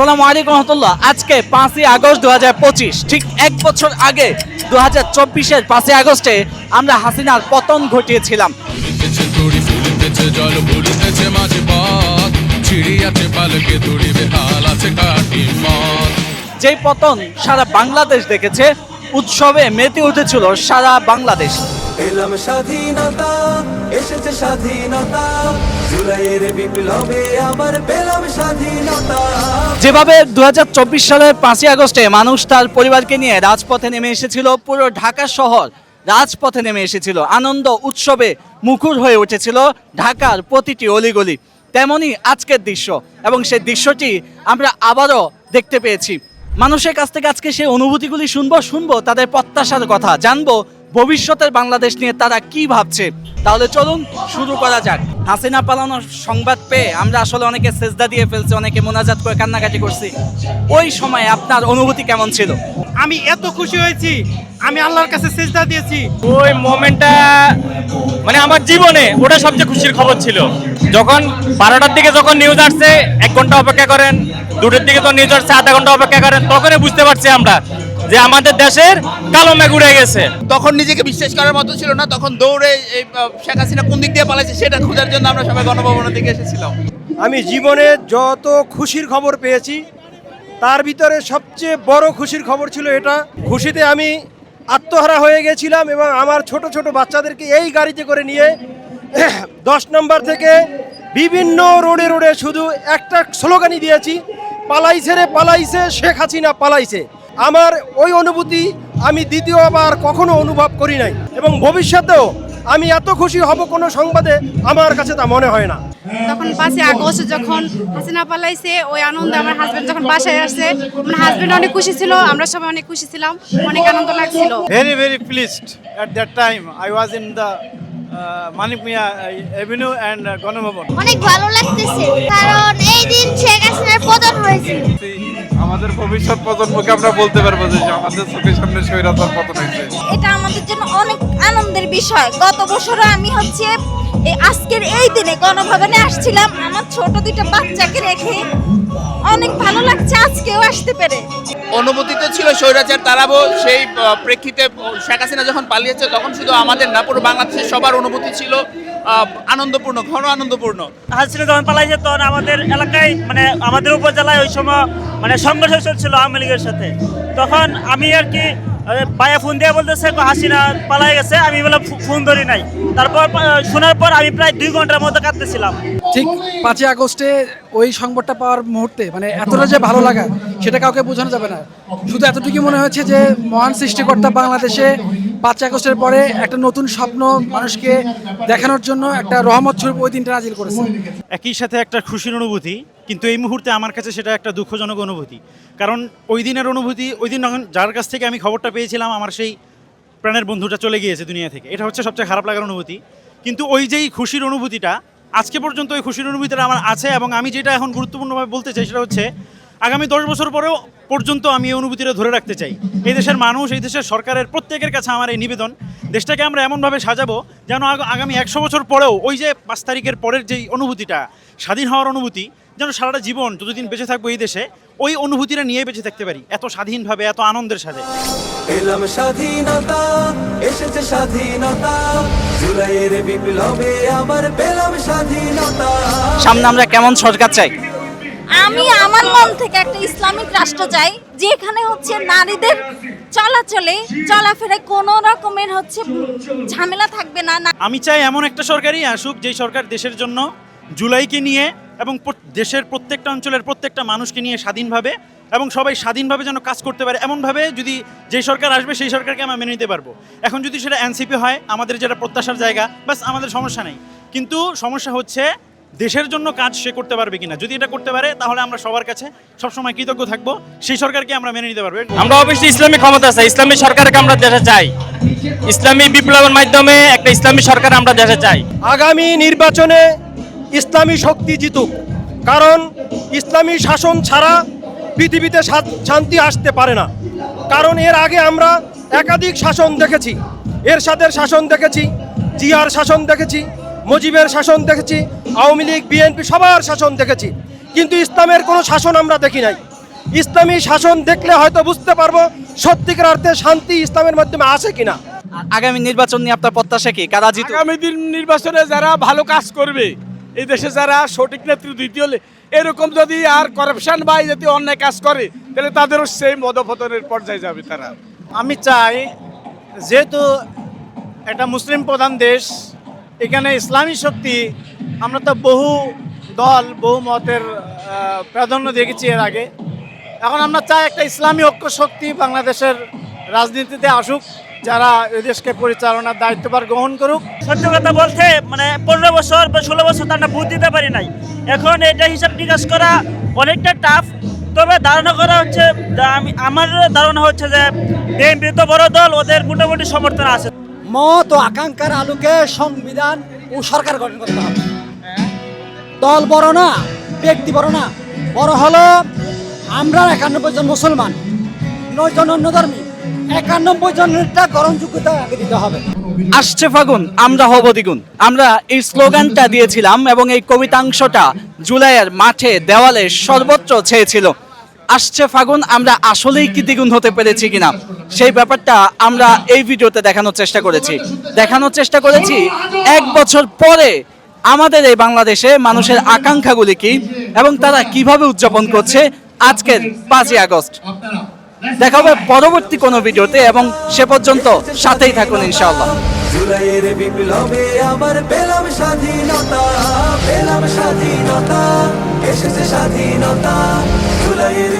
আসসালামু আলাইকুম রহমতুল্লাহ। আজকে পাঁচই আগস্ট দু হাজার পঁচিশ ঠিক এক বছর আগে দু হাজার চব্বিশের পাঁচই আগস্টে আমরা হাসিনার পতন ঘটিয়েছিলাম। যেই পতন সারা বাংলাদেশ দেখেছে উৎসবে মেতে উঠেছিল সারা বাংলাদেশ। পেলাম স্বাধীনতা এসেছে স্বাধীনতা। জুলাইয়ের বিপ্লবে আবার পেলাম স্বাধীনতা। যেভাবে দু সালের পাঁচই আগস্টে মানুষ তার পরিবারকে নিয়ে রাজপথে নেমে এসেছিল, পুরো ঢাকা শহর রাজপথে নেমে এসেছিল। আনন্দ, উৎসবে মুখর হয়ে উঠেছিল ঢাকার প্রতিটি অলিগলি। তেমনি আজকের দৃশ্য, এবং সেই দৃশ্যটি আমরা আবারও দেখতে পেয়েছি। মানুষের কাছ থেকে আজকে সেই অনুভূতিগুলি শুনব শুনব তাদের প্রত্যাশার কথা, জানব ভবিষ্যতের বাংলাদেশ নিয়ে তারা কি ভাবছে? তাহলে চলুন শুরু করা যাক। হাসিনা পালানোর সংবাদ পেয়ে আমরা আসলে অনেকে সেজদা দিয়ে ফেলছি অনেকে মোনাজাত করে কান্নাকাটি করছি। ওই সময় আপনার অনুভূতি কেমন ছিল? আমি এত খুশি হয়েছি আমি আল্লাহর কাছে সেজদা দিয়েছি। ওই মোমেন্টটা মানে আমার জীবনে ওটা সবচেয়ে খুশির খবর ছিল। যখন বারোটার দিকে যখন নিউজ আসছে এক ঘণ্টা অপেক্ষা করেন দুটোর দিকে তো নিউজ আসছে আধা ঘণ্টা অপেক্ষা করেন তখনই বুঝতে পারছি আমরা যে আমাদের দেশের কালো মেঘ উড়ে গেছে। তখন নিজেকে বিশ্বাস করার মতো ছিল না তখন দৌড়ে এই শেখ হাসিনা কোন দিক দিয়ে পালাইছে সেটা খোঁজার জন্য আমরা সবাই গণভবনের দিকে এসেছিলাম। আমি জীবনে যত খুশির খবর পেয়েছি তার ভিতরে সবচেয়ে বড় খুশির খবর ছিল এটা। খুশিতে আমি আত্মহারা হয়ে গেছিলাম এবং আমার ছোট ছোট বাচ্চাদেরকে এই গাড়িতে করে নিয়ে দশ নম্বর থেকে বিভিন্ন রোডে রোডে শুধু একটা স্লোগানই দিয়েছি পালাইছে রে পালাইছে শেখ হাসিনা পালাইছে। আমার ওই অনুভূতি আমি দ্বিতীয়বার কখনো অনুভব করি নাই। এবং ভবিষ্যতেও আমি এত খুশি হব কোনো সংবাদে আমার কাছে তা মনে হয় না। তখন পাঁচই আগস্ট যখন হাসিনা পালাইছে ওই আনন্দে আমার হাজবেন্ড যখন বাসায় আসছে আমার হাজবেন্ড অনেক খুশি ছিল আমরা সবাই অনেক খুশি ছিলাম অনেক আনন্দ লাগছিল। Very very pleased at that time I was in the uh, avenue and uh, Ganabhavan. অনেক ভালো লাগতেছে কারণ এই দিন শেখ হাসিনার পতন হয়েছে। আমাদের ভবিষ্যৎ প্রজন্মকে আমরা বলতে পারব যে আমাদের চোখের সামনে স্বৈরাচার পতন হয়েছে। এটা আমাদের জন্য অনেক আনন্দের বিষয়। গত বছরও আমি হচ্ছে এই আজকের এই দিনে গণভবনে আসছিলাম। আমার ছোট দুইটা বাচ্চাকে রেখে অনেক ভালো লাগছে আজকেও আসতে পেরে। অনুভূতি তো ছিল স্বৈরাচার তারাবো সেই প্রেক্ষিতে শেখ হাসিনা যখন পালিয়েছে তখন শুধু আমাদের না পুরো বাংলাদেশের সবার অনুভূতি ছিল আনন্দপূর্ণ ঘন আনন্দপূর্ণ। হাসিনা যখন পালাইছে তখন আমাদের এলাকায় মানে আমাদের উপজেলায় ওই সময় মানে সংঘর্ষ চলছিল আওয়ামী লীগের সাথে। তখন আমি আর কি ভাইয়া ফোন দিয়ে বলতেছে "গো, হাসিনা পালাই গেছে আমি বলে ফোন ধরি নাই। তারপর শোনার পর আমি প্রায় দুই ঘণ্টার মতো কাঁদতেছিলাম। ঠিক পাঁচই আগস্টে ওই সংবাদটা পাওয়ার মুহূর্তে মানে এতটা যে ভালো লাগা সেটা কাউকে বোঝানো যাবে না। শুধু এতটুকু মনে হয়েছে যে মহান সৃষ্টিকর্তা বাংলাদেশে পাঁচই আগস্টের পরে একটা নতুন স্বপ্ন মানুষকে দেখানোর জন্য একটা রহমত স্বরূপ ওই দিনটা নাজিল করেছে। একই সাথে একটা খুশির অনুভূতি কিন্তু এই মুহূর্তে আমার কাছে সেটা একটা দুঃখজনক অনুভূতি। কারণ ওই দিনের অনুভূতি, ওই দিন যার কাছ থেকে আমি খবরটা পেয়েছিলাম, আমার সেই প্রাণের বন্ধুটা চলে গিয়েছে দুনিয়া থেকে। এটা হচ্ছে সবচেয়ে খারাপ লাগার অনুভূতি। কিন্তু ওই যেই খুশির অনুভূতিটা, আজকে পর্যন্ত ওই খুশির অনুভূতিটা আমার আছে এবং আমি যেটা এখন গুরুত্বপূর্ণভাবে বলতে চাই সেটা হচ্ছে, আগামী দশ বছর পরেও পর্যন্ত আমি এই অনুভূতিটা ধরে রাখতে চাই। এই দেশের মানুষ, এই দেশের সরকারের প্রত্যেকের কাছে আমার এই নিবেদন, দেশটাকে আমরা এমনভাবে সাজাবো যেন আগ- আগামী একশো বছর পরেও ওই যে পাঁচ তারিখের পরের যেই অনুভূতিটা, স্বাধীন হওয়ার অনুভূতি যেন সারাটা জীবন যতদিন বেঁচে থাকব এই দেশে ওই অনুভূতিটা নিয়ে বেঁচে থাকতে পারি এত স্বাধীনভাবে এত আনন্দের সাথে। পেলাম স্বাধীনতা এসেছে স্বাধীনতা জুলাইয়ের বিপ্লবে আবার পেলাম স্বাধীনতা। সামনে আমরা কেমন সরকার চাই? আমি আমার মন থেকে একটা ইসলামিক রাষ্ট্র চাই যেখানে হচ্ছে নারীদের চলাচলে চলাফেরায় কোনো রকমের হচ্ছে ঝামেলা থাকবে না না আমি চাই এমন একটা সরকারই আসুক যেই সরকার দেশের জন্য জুলাইকে নিয়ে এবং দেশের প্রত্যেকটা অঞ্চলের প্রত্যেকটা মানুষকে নিয়ে স্বাধীনভাবে এবং সবাই স্বাধীনভাবে যেন কাজ করতে পারে। এমনভাবে যদি যেই সরকার আসবে সেই সরকারকে আমরা মেনে নিতে পারব। এখন যদি সেটা এনসিপি হয় আমাদের যেটা প্রত্যাশার জায়গা বাস আমাদের সমস্যা নেই। কিন্তু সমস্যা হচ্ছে দেশের জন্য কাজ সে করতে পারবে কিনা? যদি এটা করতে পারে তাহলে আমরা সবার কাছে সবসময় কৃতজ্ঞ থাকব। সেই সরকারকে আমরা মেনে নিতে পারব। আমরা অবশ্যই ইসলামী ক্ষমতা চাই। ইসলামী সরকারকে আমরা দেশে চাই। ইসলামী বিপ্লবের মাধ্যমে একটা ইসলামী সরকার আমরা দেশে চাই। আগামী নির্বাচনে ইসলামী শক্তি জিতুক। কারণ ইসলামী শাসন ছাড়া পৃথিবীতে শান্তি আসতে পারে না। কারণ এর আগে আমরা একাধিক শাসন দেখেছি। এরশাদের শাসন দেখেছি জিয়ার শাসন দেখেছি মুজিবের শাসন দেখেছি আওয়ামী লীগ বিএনপি সবার শাসন দেখেছি। কিন্তু ইসলামের কোনো শাসন আমরা দেখি নাই। ইসলামী শাসন দেখলে হয়তো বুঝতে পারব সত্যিকার অর্থে শান্তি ইসলামের মাধ্যমে আসে কিনা। আগামী নির্বাচন নিয়ে আপনার প্রত্যাশা কি? কারা জিত। আগামী দিন নির্বাচনে যারা ভালো কাজ করবে এই দেশে যারা সঠিক নেতৃত্ব দিতে হলে এরকম যদি আর করাপশন বা যদি অন্যায় কাজ করে, তাহলে তাদেরও সেই মদপতনের পর্যায়ে যাবে তারা। আমি চাই, যেহেতু একটা মুসলিম প্রধান দেশ, এখানে ইসলামী শক্তি, আমরা তো বহু দল, বহু মতের প্রাধান্য দেখেছি এর আগে। এখন আমরা চাই একটা ইসলামী ঐক্য শক্তি বাংলাদেশের রাজনীতিতে আসুক। যারা এই দেশকে পরিচালনার দায়িত্বভার গ্রহণ করুক। সত্য কথা বলতে মানে পনেরো বছর বা ষোলো বছর তার বুঝ দিতে পারি নাই। এখন এটা হিসাব নিকাশ করা অনেকটা টাফ তবে ধারণা করা হচ্ছে আমার ধারণা হচ্ছে যে বিএনপি তো বড় দল ওদের মোটামুটি সমর্থন আছে। মত ও আকাঙ্ক্ষার আলোকে সংবিধান ও সরকার গঠন করতে হবে। দল বড় না ব্যক্তি বড় না। বড় হলো আমরা একানব্বই জন মুসলমান নয় জন অন্য ধর্মী। একানব্বই আগে দিতে হবে। আসছে ফাগুন, আমরা হব দ্বিগুণ। আমরা এই স্লোগানটা দিয়েছিলাম এবং এই কবিতাংশটা জুলাইয়ের মাঠে, দেওয়ালে সর্বত্র ছেয়েছিল। আসছে ফাগুন, আমরা আসলেই কি দ্বিগুণ হতে পেরেছি কিনা? সেই ব্যাপারটা আমরা এই ভিডিওতে দেখানোর চেষ্টা করেছি। দেখানোর চেষ্টা করেছি, এক বছর পরে আমাদের এই বাংলাদেশে মানুষের আকাঙ্ক্ষাগুলি কি এবং তারা কীভাবে উদযাপন করছে আজকের পাঁচই আগস্ট। দেখা হবে পরবর্তী কোনো ভিডিওতে এবং সে পর্যন্ত সাথেই থাকুন ইনশাআল্লাহ। জুলাইয়ের বিপ্লবে আবার পেলাম স্বাধীনতা পেলাম স্বাধীনতা, এসেছে স্বাধীনতা। জুলাইয়ের